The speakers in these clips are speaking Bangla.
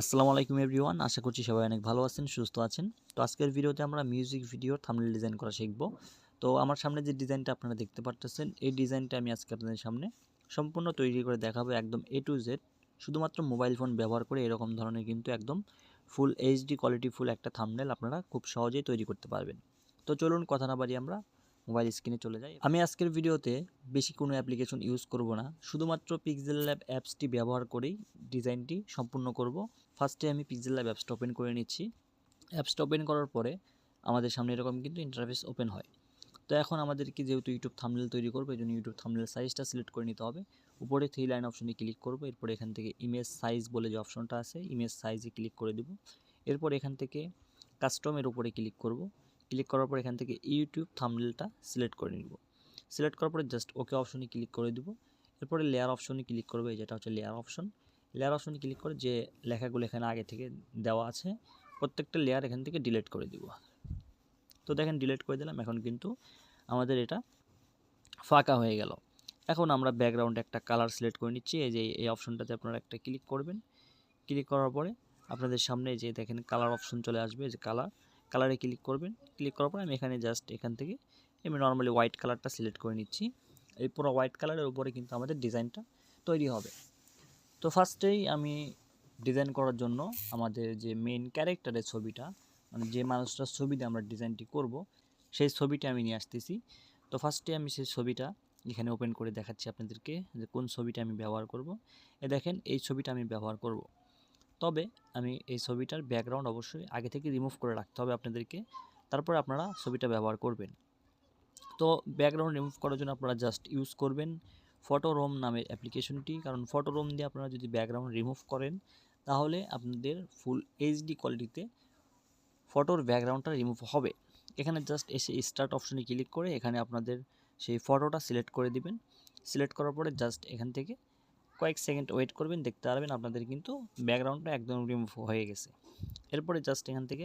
আসসালামু আলাইকুম এভরিওয়ান, আশা করছি সবাই অনেক ভালো আছেন, সুস্থ আছেন। তো আজকের ভিডিওতে আমরা মিউজিক ভিডিওর থাম্বনেল ডিজাইন করা শিখব। তো আমার সামনে যে ডিজাইনটা আপনারা দেখতে পারতেছেন, এই ডিজাইনটা আমি আজকে আপনাদের সামনে সম্পূর্ণ তৈরি করে দেখাবো একদম এ টু জেড শুধুমাত্র মোবাইল ফোন ব্যবহার করে এরকম ধরনের কিন্তু একদম ফুল এইচডি কোয়ালিটি ফুল একটা থাম্বনেল আপনারা খুব সহজেই তৈরি করতে পারবেন। তো চলুন কথা না বাড়ি আমরা মোবাইল স্ক্রিনে চলে যাই। আমি আজকের ভিডিওতে বেশি কোনো অ্যাপ্লিকেশন ইউজ করব না, শুধুমাত্র পিক্সেল ল্যাব অ্যাপসটি ব্যবহার করেই ডিজাইনটি সম্পূর্ণ করব। ফার্স্টে আমি পিক্সেল ল্যাব অ্যাপসটা ওপেন করে নিচ্ছি। অ্যাপসটা ওপেন করার পরে আমাদের সামনে এরকম কিন্তু ইন্টারফেস ওপেন হয়। তো এখন আমাদেরকে যেহেতু ইউটিউব থামনেল তৈরি করব, এই জন্য ইউটিউব থামনেল সাইজটা সিলেক্ট করে নিতে হবে। উপরে থ্রি লাইন অপশনে ক্লিক করব, এরপর এখান থেকে ইমেজ সাইজ বলে যে অপশনটা আছে ইমেজ সাইজে ক্লিক করে দেবো। এরপর এখান থেকে কাস্টমের উপরে ক্লিক করব। ক্লিক করার পর এখান থেকে ইউটিউব থামনেলটা সিলেক্ট করে নিব। সিলেক্ট করার পরে জাস্ট ওকে অপশনে ক্লিক করে দেবো। এরপরে লেয়ার অপশনে ক্লিক করবে যেটা হচ্ছে লেয়ার অপশন লেয়ার অপশনে ক্লিক করে যে লেখাগুলো এখানে আগে থেকে দেওয়া আছে, প্রত্যেকটা লেয়ার এখান থেকে ডিলিট করে দিব। তো দেখেন ডিলিট করে দিলাম, এখন কিন্তু আমাদের এটা ফাঁকা হয়ে গেল। এখন আমরা ব্যাকগ্রাউন্ডে একটা কালার সিলেক্ট করে নিচ্ছি, এই যে এই অপশনটাতে আপনারা একটা ক্লিক করবেন। ক্লিক করার পরে আপনাদের সামনে যে দেখেন কালার অপশন চলে আসবে যে কালার কালারে ক্লিক করবেন। ক্লিক করার পরে আমি এখানে জাস্ট এখান থেকে আমি নর্মালি হোয়াইট কালারটা সিলেক্ট করে নিচ্ছি। এই পুরো হোয়াইট কালারের উপরে কিন্তু আমাদের ডিজাইনটা তৈরি হবে। তো ফার্স্টেই আমি ডিজাইন করার জন্য আমাদের যে মেন ক্যারেক্টারের ছবিটা মানে যে মানুষটার ছবি দিয়ে আমরা ডিজাইনটি করব, সেই ছবিটা আমি নিয়ে আসতেছি। তো ফার্স্টে আমি সেই ছবিটা এখানে ওপেন করে দেখাচ্ছি আপনাদেরকে যে কোন ছবিটা আমি ব্যবহার করব। এ দেখেন, এই ছবিটা আমি ব্যবহার করব। তবে আমি এই ছবিটার ব্যাকগ্রাউন্ড অবশ্যই আগে থেকে রিমুভ করে রাখতে হবে আপনাদেরকে, তারপর আপনারা ছবিটা ব্যবহার করবেন। তো ব্যাকগ্রাউন্ড রিমুভ করার জন্য আপনারা জাস্ট ইউজ করবেন ফটোরোম নামের অ্যাপ্লিকেশনটি, কারণ ফটোরোম দিয়ে আপনারা যদি ব্যাকগ্রাউন্ড রিমুভ করেন, তাহলে আপনাদের ফুল এইচডি কোয়ালিটিতে ফটোর ব্যাকগ্রাউন্ডটা রিমুভ হবে। এখানে জাস্ট এসে স্টার্ট অপশনে ক্লিক করে এখানে আপনাদের সেই ফটোটা সিলেক্ট করে দিবেন। সিলেক্ট করার পরে জাস্ট এখান থেকে কয়েক সেকেন্ড ওয়েট করবেন, দেখতে পারবেন আপনাদের কিন্তু ব্যাকগ্রাউন্ডটা একদম রিমুভ হয়ে গেছে। এরপরে জাস্ট এখান থেকে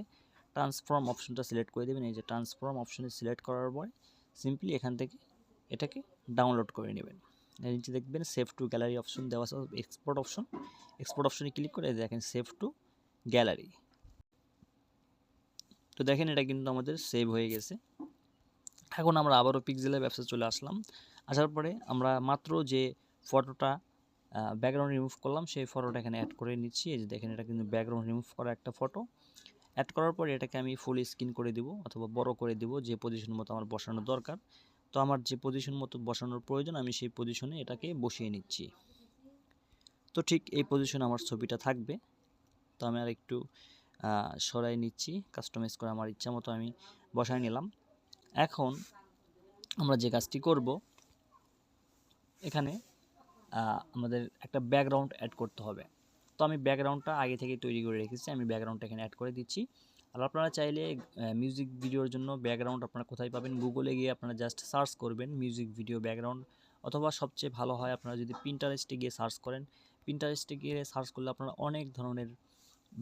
ট্রান্সফর্ম অপশনটা সিলেক্ট করে দেবেন। এই যে ট্রান্সফর্ম অপশনে সিলেক্ট করার পরে সিম্পলি এখান থেকে এটাকে ডাউনলোড করে নেবেন। নিচে দেখবেন সেভ টু গ্যালারি অপশন দেওয়া এক্সপোর্ট অপশন এক্সপোর্ট অপশনে ক্লিক করে দেখেন সেভ টু গ্যালারি তো দেখেন এটা কিন্তু আমাদের সেভ হয়ে গেছে। এখন আমরা আবারও পিক্সেলের ব্যবসা চলে আসলাম। আসার পরে আমরা মাত্র যে ফটোটা ব্যাকগ্রাউন্ড রিমুভ করলাম, সেই ফটোটা এখানে অ্যাড করে নিচ্ছি। এই যে দেখেন এটা কিন্তু ব্যাকগ্রাউন্ড রিমুভ করা একটা ফটো অ্যাড করার পরে এটাকে আমি ফুল স্ক্রিন করে দিব, অথবা বড় করে দিব, যে পজিশন মতো আমার বসানো দরকার। তো আমার যে পজিশন মতো বসানোর প্রয়োজন, আমি সেই পজিশনে এটাকে বসিয়ে নিচ্ছি। তো ঠিক এই পজিশনে আমার ছবিটা থাকবে। তো আমি আর একটু সরাই নিচ্ছি। কাস্টমাইজ করে আমার ইচ্ছা মতো আমি বসায় নিলাম। এখন আমরা যে কাজটি করব, এখানে আমাদের একটা ব্যাকগ্রাউন্ড অ্যাড করতে হবে। তো আমি ব্যাকগ্রাউন্ডটা আগে থেকে তৈরি করে রেখেছি। আমি ব্যাকগ্রাউন্ডটা এখানে অ্যাড করে দিচ্ছি। আর আপনারা চাইলে মিউজিক ভিডিওর জন্য ব্যাকগ্রাউন্ড আপনারা কোথায় পাবেন? গুগলে গিয়ে আপনারা জাস্ট সার্চ করবেন মিউজিক ভিডিও ব্যাকগ্রাউন্ড অথবা সবচেয়ে ভালো হয় আপনারা যদি প্রিন্টারেস্টে গিয়ে সার্চ করেন প্রিন্টারেস্টে গিয়ে সার্চ করলে আপনারা অনেক ধরনের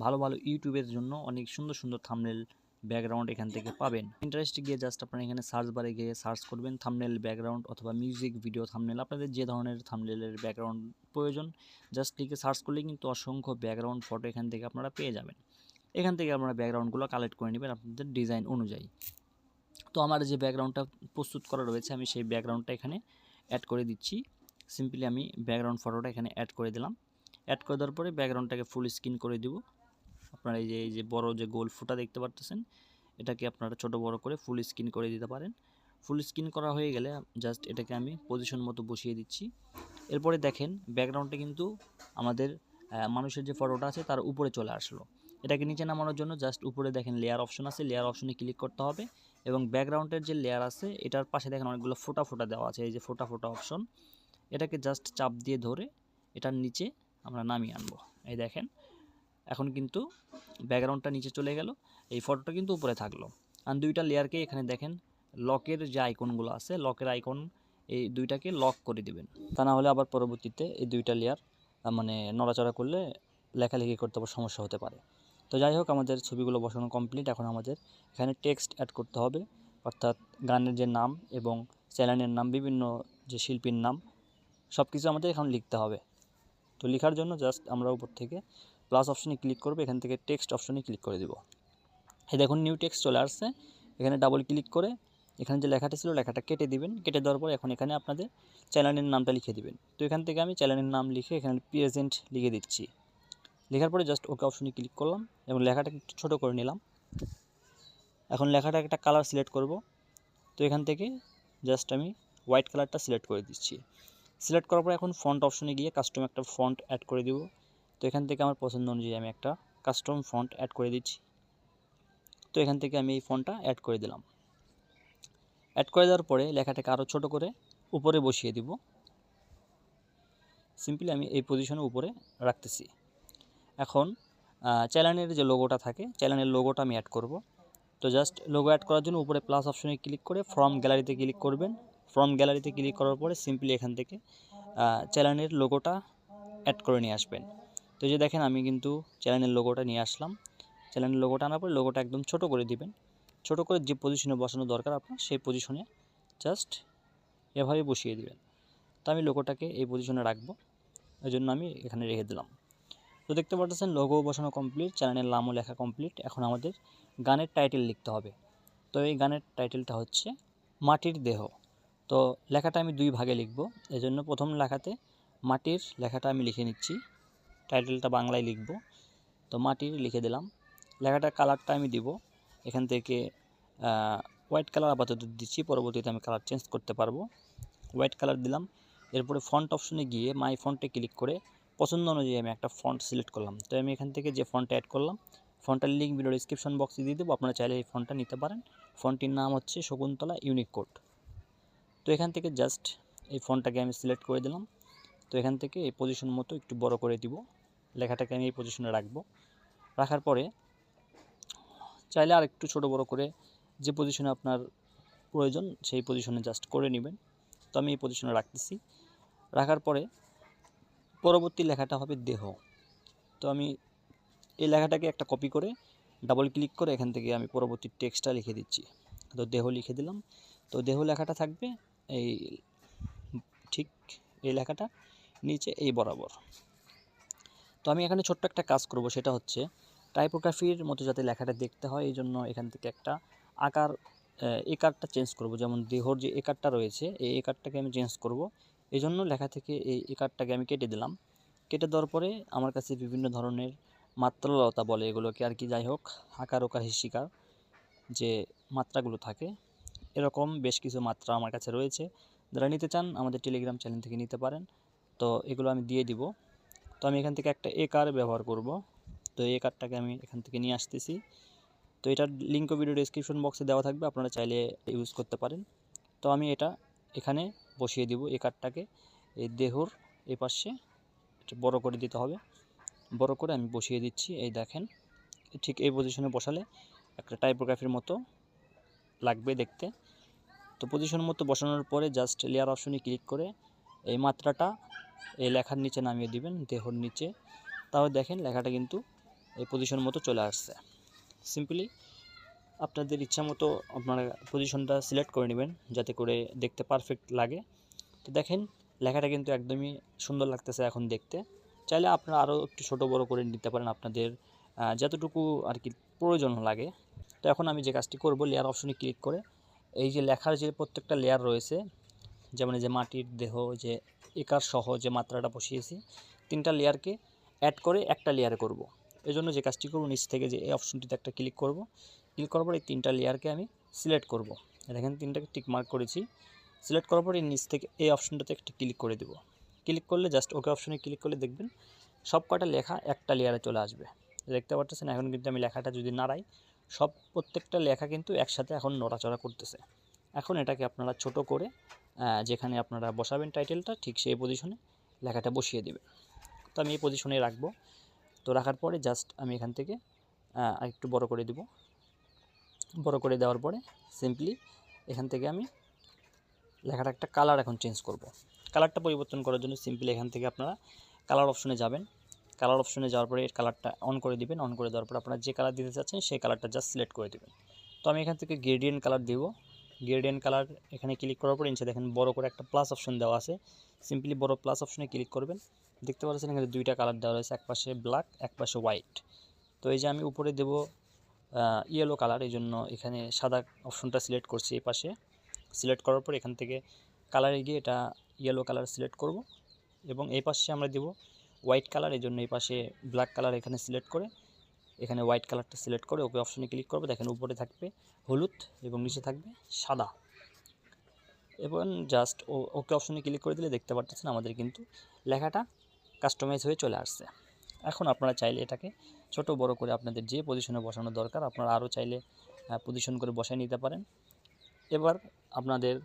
ভালো ভালো ইউটিউবের জন্য অনেক সুন্দর সুন্দর থামনেল ব্যাকগ্রাউন্ড এখান থেকে পাবেন। ইন্টারেস্টে গিয়ে জাস্ট আপনারা এখানে সার্চ বারে গিয়ে সার্চ করবেন থামনেল ব্যাকগ্রাউন্ড অথবা মিউজিক ভিডিও থামনেল আপনাদের যে ধরনের থামনেলের ব্যাকগ্রাউন্ড প্রয়োজন জাস্ট লিখে সার্চ করলে কিন্তু অসংখ্য ব্যাকগ্রাউন্ড ফটো এখান থেকে আপনারা পেয়ে যাবেন। এখান থেকে আপনারা ব্যাকগ্রাউন্ডগুলো কালেক্ট করে নেবেন আপনাদের ডিজাইন অনুযায়ী। তো আমার যে ব্যাকগ্রাউন্ডটা প্রস্তুত করা রয়েছে, আমি সেই ব্যাকগ্রাউন্ডটা এখানে অ্যাড করে দিচ্ছি। সিম্পলি আমি ব্যাকগ্রাউন্ড ফটোটা এখানে অ্যাড করে দিলাম। অ্যাড করে দেওয়ার পরে ব্যাকগ্রাউন্ডটাকে ফুল স্ক্রিন করে দিব। আপনারা এই যে এই যে বড় যে গোল ফুটা দেখতে পারতেছেন, এটাকে আপনারা ছোট বড় করে ফুল স্ক্রিন করে দিতে পারেন। ফুল স্ক্রিন করা হয়ে গেলে জাস্ট এটাকে আমি পজিশন মতো বসিয়ে দিচ্ছি। এরপরে দেখেন ব্যাকগ্রাউন্ডটা কিন্তু আমাদের মানুষের যে ফটোটা আছে, তার উপরে চলে আসলো। এটাকে নিচে নামানোর জন্য জাস্ট উপরে দেখেন লেয়ার অপশন আছে লেয়ার অপশনে ক্লিক করতে হবে এবং ব্যাকগ্রাউন্ডের যে লেয়ার আছে, এটার পাশে দেখেন অনেকগুলো ফোটা ফোটা দেওয়া আছে, এই যে ফোটা ফোটা অপশন এটাকে জাস্ট চাপ দিয়ে ধরে এটার নিচে আমরা নামিয়ে আনব। এই দেখেন, এখন কিন্তু ব্যাকগ্রাউন্ডটা নিচে চলে গেল, এই ফটোটা কিন্তু উপরে থাকল। আর দুইটা লেয়ারকে এখানে দেখেন লকের যে আইকনগুলো আছে লকের আইকন এই দুইটাকে লক করে দিবেন। তা না হলে আবার পরবর্তীতে এই দুইটা লেয়ার মানে নড়াচড়া করলে লেখালেখি করতে সমস্যা হতে পারে। তো যাই হোক, আমাদের ছবিগুলো বসানো কমপ্লিট এখন আমাদের এখানে টেক্সট অ্যাড করতে হবে, অর্থাৎ গানের যে নাম এবং চ্যানেলের নাম, বিভিন্ন যে শিল্পীর নাম সব কিছু আমাদের এখন লিখতে হবে। তো লেখার জন্য জাস্ট আমরা উপর থেকে প্লাস অপশনে ক্লিক করব, এখান থেকে টেক্সট অপশনে ক্লিক করে দিব। এই দেখুন নিউ টেক্সট চলে আসছে। এখানে ডাবল ক্লিক করে এখানে যে লেখাটা ছিল, লেখাটা কেটে দিবেন। কেটে দেওয়ার পর এখন এখানে আপনাদের চ্যানেলের নামটা লিখে দিবেন। তো এখান থেকে আমি চ্যানেলের নাম লিখে এখানে প্রেজেন্ট লিখে দিচ্ছি। লেখার পরে জাস্ট ওকে অপশনে ক্লিক করলাম এবং লেখাটাকে একটু ছোটো করে নিলাম। এখন লেখাটা একটা কালার সিলেক্ট করব। তো এখান থেকে জাস্ট আমি হোয়াইট কালারটা সিলেক্ট করে দিচ্ছি। সিলেক্ট করার পর এখন ফন্ট অপশনে গিয়ে কাস্টম একটা ফন্ট অ্যাড করে দিব। তো এখান থেকে আমার পছন্দ অনুযায়ী আমি একটা কাস্টম ফন্ট অ্যাড করে দিচ্ছি। তো এখান থেকে আমি এই ফন্টটা অ্যাড করে দিলাম। অ্যাড করে দেওয়ার পরে লেখাটাকে আরও ছোট করে উপরে বসিয়ে দিব। সিম্পলি আমি এই পজিশনে উপরে রাখতেছি। এখন চ্যানেলের যে লোগোটা থাকে চ্যানেলের লোগোটা আমি অ্যাড করব। তো জাস্ট লোগো অ্যাড করার জন্য উপরে প্লাস অপশনে ক্লিক করে ফ্রম গ্যালারিতে ক্লিক করবেন। ফর্ম গ্যালারিতে ক্লিক করার পরে সিম্পলি এখান থেকে চ্যানেলের লোগোটা অ্যাড করে নিয়ে আসবেন। তো যে দেখেন, আমি কিন্তু চ্যানেলের লোগোটা নিয়ে আসলাম। চ্যানেলের লোগোটা আনার পরে লোগোটা একদম ছোট করে দিবেন। ছোট করে যে পজিশনে বসানো দরকার আপনার, সেই পজিশনে জাস্ট এভাবে বসিয়ে দিবেন। তো আমি লোগোটাকে এই পজিশনে রাখব। এই জন্য আমি এখানে রেখে দিলাম। তো দেখতে পাচ্ছেন লোগো বসানো কমপ্লিট চ্যানেলের নামও লেখা কমপ্লিট এখন আমাদের গানের টাইটেল লিখতে হবে। তো এই গানের টাইটেলটা হচ্ছে মাটির দেহ। তো লেখাটা আমি দুই ভাগে লিখব। এজন্য প্রথম লেখাতে মাটির লেখাটা আমি লিখে নিচ্ছি। টাইটেলটা বাংলায় লিখব। তো মাটির লিখে দিলাম। লেখাটার কালারটা আমি দিব। এখান থেকে হোয়াইট কালার আপাতত দিচ্ছি। পরবর্তীতে আমি কালার চেঞ্জ করতে পারব। হোয়াইট কালার দিলাম। এরপরে ফন্ট অপশনে গিয়ে মাই ফন্টে ক্লিক করে পছন্দ অনুযায়ী আমি একটা ফন্ট সিলেক্ট করলাম। তো আমি এখান থেকে যে ফন্টটা অ্যাড করলাম ফন্টটার লিঙ্ক ভিডিও ডিসক্রিপশন বক্সে দিয়ে দেবো। আপনারা চাইলে এই ফন্টটা নিতে পারেন। ফন্টটির নাম হচ্ছে শকুন্তলা ইউনিক কোড তো এখান থেকে জাস্ট এই ফন্টটাকে আমি সিলেক্ট করে দিলাম। তো এখান থেকে এই পজিশন মতো একটু বড় করে দিব। লেখাটাকে আমি এই পজিশনে রাখব। রাখার পরে চাইলে আর একটু ছোটো বড় করে যে পজিশনে আপনার প্রয়োজন, সেই পজিশনে জাস্ট করে নেবেন। তো আমি এই পজিশনে রাখতেছি। রাখার পরে পরবর্তী লেখাটা হবে দেহ। তো আমি এই লেখাটাকে একটা কপি করে ডাবল ক্লিক করে এখান থেকে আমি পরবর্তী টেক্সটটা লিখে দিচ্ছি। তো দেহ লিখে দিলাম। তো দেহ লেখাটা থাকবে এই ঠিক এই লেখাটা নিচে এই বরাবর। তো আমি এখানে ছোট্ট একটা কাজ করব, সেটা হচ্ছে টাইপোগ্রাফির মতো যাতে লেখাটা দেখতে হয়, এই জন্য এখান থেকে একটা আকার, এ একারটা চেঞ্জ করব। যেমন দেহর যে একারটা রয়েছে, এই একারটাকে আমি চেঞ্জ করব। এই জন্য লেখা থেকে এই একারটাকে আমি কেটে দিলাম। কেটে দেওয়ার পরে আমার কাছে বিভিন্ন ধরনের মাত্রালতা বলে এগুলোকে আর কি, যাই হোক, আকার ওকার হিসিকার যে মাত্রাগুলো থাকে, এরকম বেশ কিছু মাত্রা আমার কাছে রয়েছে। যারা নিতে চান, আমাদের টেলিগ্রাম চ্যানেল থেকে নিতে পারেন। তো এগুলো আমি দিয়ে দিব। তো আমি এখান থেকে একটা এ কার ব্যবহার করব। তো এই কার্ডটাকে আমি এখান থেকে নিয়ে আসতেছি। তো এটার লিঙ্কও ভিডিও ডিসক্রিপশন বক্সে দেওয়া থাকবে। আপনারা চাইলে ইউজ করতে পারেন। তো আমি এটা এখানে বসিয়ে দিব এই কার্ডটাকে এই দেহর এই পাশে বড় করে দিতে হবে। বড় করে আমি বসিয়ে দিচ্ছি, এই দেখেন। ঠিক এই পজিশনে বসালে একটা টাইপোগ্রাফির মতো লাগবে দেখতে। তো পজিশন মতো বসানোর পরে জাস্ট লেয়ার অপশনে ক্লিক করে এই মাত্রাটা এই লেখার নিচে নামিয়ে দিবেন, দেহর নিচে। তাহলে দেখেন লেখাটা কিন্তু এই পজিশন মতো চলে আসছে। সিম্পলি আপনাদের ইচ্ছা মতো আপনারা পজিশনটা সিলেক্ট করে নেবেন, যাতে করে দেখতে পারফেক্ট লাগে। তো দেখেন, লেখাটা কিন্তু একদমই সুন্দর লাগতেছে এখন দেখতে। চাইলে আপনারা আরও একটু ছোটো বড়ো করে নিতে পারেন আপনাদের যতটুকু আর কি প্রয়োজন লাগে। তো এখন আমি যে কাজটি করব লেয়ার অপশনে ক্লিক করে, এই যে লেখার যে প্রত্যেকটা লেয়ার রয়েছে, যেমন যে মাটির দেহ যে একার সহ যে মাত্রাটা বসিয়েছি, তিনটা লেয়ারকে অ্যাড করে একটা লেয়ারে করব। এই জন্য যে কাজটি করব, নিচ থেকে যে এই অপশনটিতে একটা ক্লিক করব। ক্লিক করার পর এই তিনটা লেয়ারকে আমি সিলেক্ট করব। দেখেন তিনটাকে টিক মার্ক করেছি। সিলেক্ট করার পর এই নিচ থেকে এই অপশনটাতে একটা ক্লিক করে দেব। ক্লিক করলে জাস্ট ওকে অপশনে ক্লিক করলে দেখবেন সব কটা লেখা একটা লেয়ারে চলে আসবে। দেখতে পাচ্ছেন এখন কিন্তু আমি লেখাটা যদি নাড়াই সব প্রত্যেকটা লেখা কিন্তু একসাথে এখন নড়াচড়া করতেছে। এখন এটাকে আপনারা ছোট করে যেখানে আপনারা বসাবেন টাইটেলটা ঠিক সেই পজিশনে লেখাটা বসিয়ে দেবেন। তো আমি এই পজিশনে রাখব। তো রাখার পরে জাস্ট আমি এখান থেকে একটু বড় করে দিব। বড় করে দেওয়ার পরে সিম্পলি এখান থেকে আমি লেখাটা একটা কালার এখন চেঞ্জ করব। কালারটা পরিবর্তন করার জন্য সিম্পলি এখান থেকে আপনারা কালার অপশনে যাবেন। কালার অপশনে যাওয়ার পরে এর কালারটা অন করে দিবেন। অন করে দেওয়ার পর আপনারা যে কালার দিতে চাচ্ছেন সেই কালারটা জাস্ট সিলেক্ট করে দেবেন। তো আমি এখান থেকে গ্রেডিয়েন্ট কালার দিব। গ্রেডিয়েন্ট কালার এখানে ক্লিক করার পর নিচে দেখেন বড় করে একটা প্লাস অপশন দেওয়া আছে। সিম্পলি বড় প্লাস অপশনে ক্লিক করবেন। দেখতে পাচ্ছেন এখানে দুইটা কালার দেওয়া রয়েছে, এক পাশে ব্ল্যাক এক পাশে হোয়াইট তো এই যে আমি উপরে দেব ইয়েলো কালার এই জন্য এখানে সাদা অপশনটা সিলেক্ট করছি এই পাশে। সিলেক্ট করার পর এখান থেকে কালারে গিয়ে এটা ইয়েলো কালার সিলেক্ট করব এবং এই পাশে আমরা দেব হোয়াইট কালার এই জন্য এই পাশে ব্ল্যাক কালার এখানে সিলেক্ট করে, এখানে হোয়াইট কালারটা সিলেক্ট করে ওকে অপশনে ক্লিক করবে। দেখেন উপরে থাকবে হলুদ এবং নিচে থাকবে সাদা। এবং জাস্ট ওকে অপশনে ক্লিক করে দিলে দেখতে পাচ্ছেন আমাদের কিন্তু লেখাটা কাস্টমাইজ হয়ে চলে আসছে। এখন আপনারা চাইলে এটাকে ছোট বড় করে আপনাদের যে পজিশনে বসানো দরকার, আপনারা আরও চাইলে পজিশন করে বসায় নিতে পারেন। এবার আপনাদের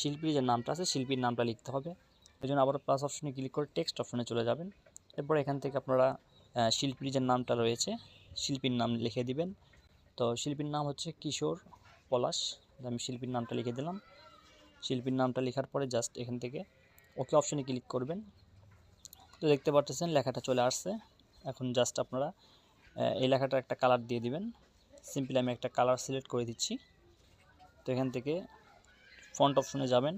শিল্পীর যে নামটা আছে, শিল্পীর নামটা লিখতে হবে। এই জন্য আবার প্লাস অপশনে ক্লিক করে টেক্সট অপশনে চলে যাবেন। এরপর এখান থেকে আপনারা শিল্পীর যে নামটা রয়েছে, শিল্পীর নাম লিখে দিবেন। তো শিল্পীর নাম হচ্ছে কিশোর পলাশ। আমি শিল্পীর নামটা লিখে দিলাম। শিল্পীর নামটা লেখার পরে জাস্ট এখান থেকে ওকে অপশনে ক্লিক করবেন। তো দেখতে পাচ্ছেন লেখাটা চলে আসছে। এখন জাস্ট আপনারা এই লেখাটার একটা কালার দিয়ে দিবেন। সিম্পলি আমি একটা কালার সিলেক্ট করে দিচ্ছি। তো এখান থেকে ফন্ট অপশনে যাবেন।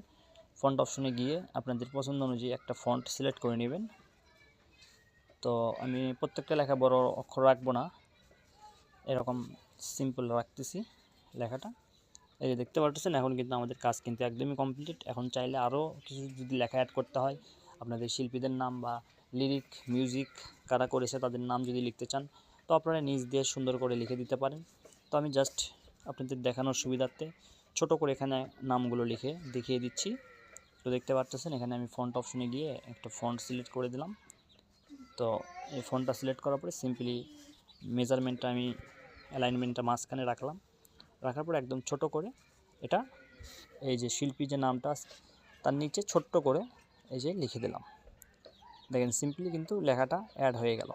ফন্ট অপশনে গিয়ে আপনাদের পছন্দ অনুযায়ী একটা ফন্ট সিলেক্ট করে নেবেন। তো আমি প্রত্যেকটা লেখা বড় অক্ষর রাখব না। এরকম সিম্পল রাখতেছি লেখাটা। এই যে দেখতে পাচ্ছেন এখন কিন্তু আমাদের কাজ কিন্তু একদমই কমপ্লিট এখন চাইলে আরও কিছু যদি লেখা অ্যাড করতে হয়, আপনাদের শিল্পীদের নাম বা লিরিক, মিউজিক, কারা করেছে তাদের নাম যদি লিখতে চান, তো আপনারা নিজ দিয়ে সুন্দর করে লিখে দিতে পারেন। তো আমি জাস্ট আপনাদের দেখানোর সুবিধার্থে ছোট করে এখানে নামগুলো লিখে দেখিয়ে দিচ্ছি। তো দেখতে পাচ্ছেন এখানে আমি ফন্ট অপশনে গিয়ে একটা ফন্ট সিলেক্ট করে দিলাম। তো এই ফন্টটা সিলেক্ট করার পরে সিম্পলি মেজারমেন্টটা আমি অ্যালাইনমেন্টটা মাঝখানে রাখলাম। রাখার পর একদম ছোট করে এটা, এই যে শিল্পী যে নামটা তার নিচে ছোট্ট করে এই যে লিখে দিলাম। দেখেন সিম্পলি কিন্তু লেখাটা অ্যাড হয়ে গেল।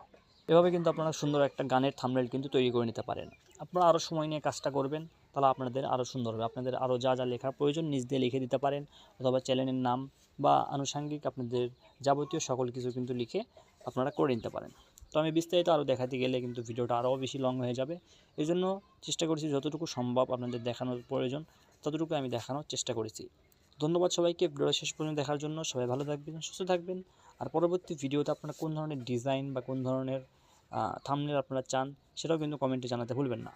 এভাবে কিন্তু আপনারা সুন্দর একটা গানের থামনেল কিন্তু তৈরি করে নিতে পারেন। আপনারা আরও সময় নিয়ে কাজটা করবেন, তাহলে আপনাদের আরও সুন্দর হবে। আপনাদের আরও যা যা লেখার প্রয়োজন নিজ দিয়ে লিখে দিতে পারেন, অথবা চ্যানেলের নাম বা আনুষঙ্গিক আপনাদের যাবতীয় সকল কিছু কিন্তু লিখে আপনারা করে নিতে পারেন। তো আমি বিস্তারিত আরও দেখাতে গেলে কিন্তু ভিডিওটা আরও বেশি লং হয়ে যাবে। এই জন্য চেষ্টা করেছি যতটুকু সম্ভব আপনাদের দেখানোর প্রয়োজন, ততটুকু আমি দেখানোর চেষ্টা করেছি। ধন্যবাদ সবাইকে। ভিডিওটা শেষ পর্যন্ত দেখার জন্য সবাই ভালো থাকবেন, সুস্থ থাকবেন। আর পরবর্তী ভিডিওতে আপনারা কোন ধরনের ডিজাইন বা কোন ধরনের থামনেল আপনারা চান, সেটাও কিন্তু কমেন্টে জানাতে ভুলবেন না।